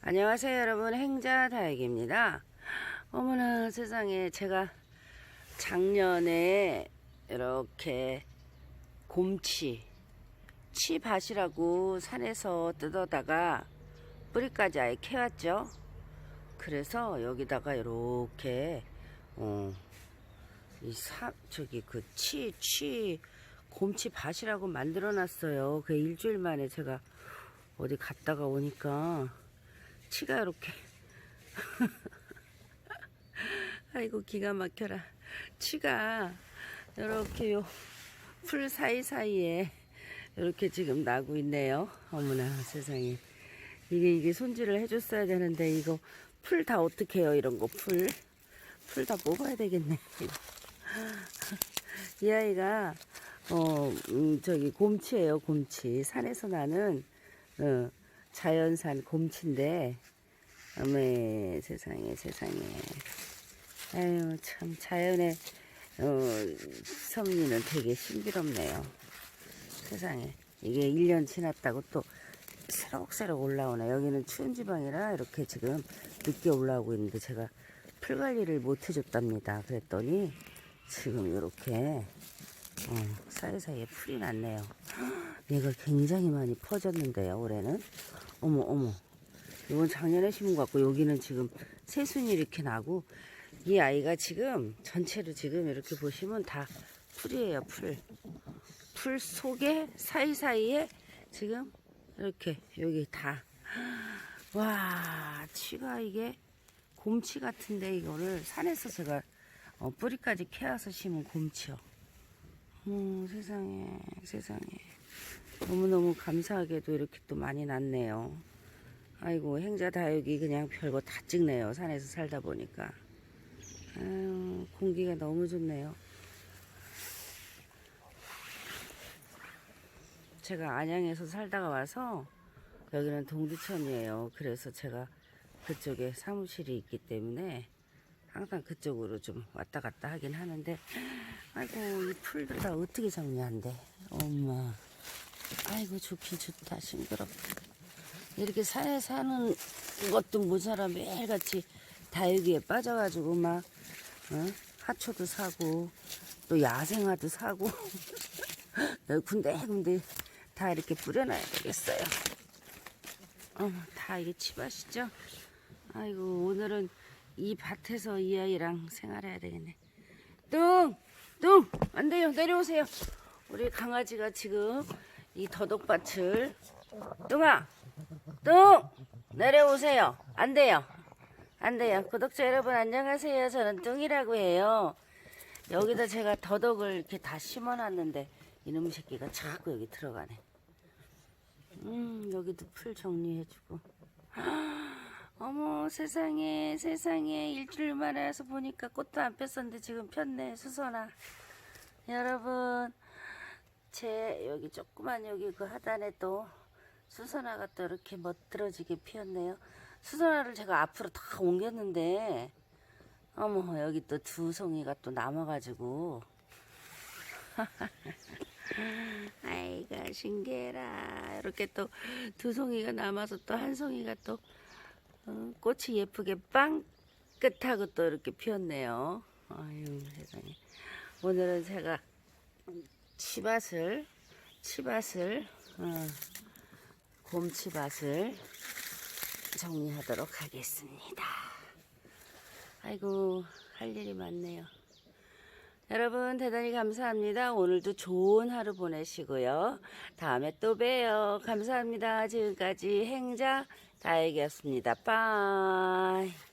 안녕하세요 여러분. 행자 다육입니다. 어머나 세상에 제가 작년에 이렇게 곰치 치밭이라고 산에서 뜯어다가 뿌리까지 아예 캐왔죠. 그래서 여기다가 이렇게 어, 이 사, 저기 그 치, 치, 곰치 밭이라고 만들어 놨어요. 그 일주일 만에 제가 어디 갔다가 오니까 치가 이렇게. 아이고 기가 막혀라. 치가 이렇게 요풀 사이사이에 이렇게 지금 나고 있네요. 어머나 세상에. 이게 이게 손질을 해줬어야 되는데 이거 풀 다 어떻게 해요 이런 거풀. 풀 다 뽑아야 되겠네. 이 아이가 어 음, 저기 곰치예요 곰치. 산에서 나는 어, 자연산 곰치인데 어메 세상에 세상에. 아유 참 자연의 어, 섭리는 되게 신비롭네요. 세상에. 이게 1년 지났다고 또 새록새록 올라오네. 여기는 추운 지방이라 이렇게 지금 늦게 올라오고 있는데 제가 풀 관리를 못 해줬답니다. 그랬더니 지금 이렇게 어, 사이사이에 풀이 났네요. 얘가 굉장히 많이 퍼졌는데요 올해는 어머 어머 이건 작년에 심은 것 같고 여기는 지금 새순이 이렇게 나고 이 아이가 지금 전체로 지금 이렇게 보시면 다 풀이에요 풀. 풀 속에 사이사이에 지금 이렇게 여기 다. 와 치가 이게 곰치 같은데 이거를 산에서 제가 어, 뿌리까지 캐와서 심은 곰치요. 어, 세상에 세상에 너무너무 감사하게도 이렇게 또 많이 났네요. 아이고 행자 다육이 그냥 별거 다 찍네요. 산에서 살다 보니까. 아유, 공기가 너무 좋네요. 제가 안양에서 살다가 와서 여기는 동두천이에요. 그래서 제가 그쪽에 사무실이 있기 때문에 항상 그쪽으로 좀 왔다 갔다 하긴 하는데 아이고 이 풀들 다 어떻게 정리한대 엄마 아이고 좋긴 좋다 싱그럽다 이렇게 산에 사는 것도 모자라 매일같이 다육이에 빠져가지고 막 어? 하초도 사고 또 야생화도 사고 군데군데 다 이렇게 뿌려놔야 되겠어요. 어머 다 이게 치밭이죠? 아이고 오늘은 이 밭에서 이 아이랑 생활해야 되겠네. 뚱! 뚱! 안 돼요 내려오세요. 우리 강아지가 지금 이 더덕밭을 뚱아! 뚱! 내려오세요. 안 돼요. 안 돼요. 구독자 여러분 안녕하세요. 저는 뚱이라고 해요. 여기다 제가 더덕을 이렇게 다 심어놨는데 이놈의 새끼가 자꾸 여기 들어가네. 음 여기도 풀 정리해주고. 어머 세상에 세상에 일주일 만에 와서 보니까 꽃도 안 폈었는데 지금 폈네 수선아. 여러분 제 여기 조그만 여기 그 하단에 또 수선화가 또 이렇게 멋들어지게 피었네요. 수선화를 제가 앞으로 다 옮겼는데 어머 여기 또 두 송이가 또 남아가지고. 아이가 신기해라. 이렇게 또 두 송이가 남아서 또 한 송이가 또 어, 꽃이 예쁘게 빵끝하고 또 이렇게 피었네요. 아유 세상에. 오늘은 제가 치밭을 치밭을 어, 곰치밭을 정리하도록 하겠습니다. 아이고 할 일이 많네요. 여러분 대단히 감사합니다. 오늘도 좋은 하루 보내시고요. 다음에 또 봬요. 감사합니다. 지금까지 행자 다육이었습니다. 빠이.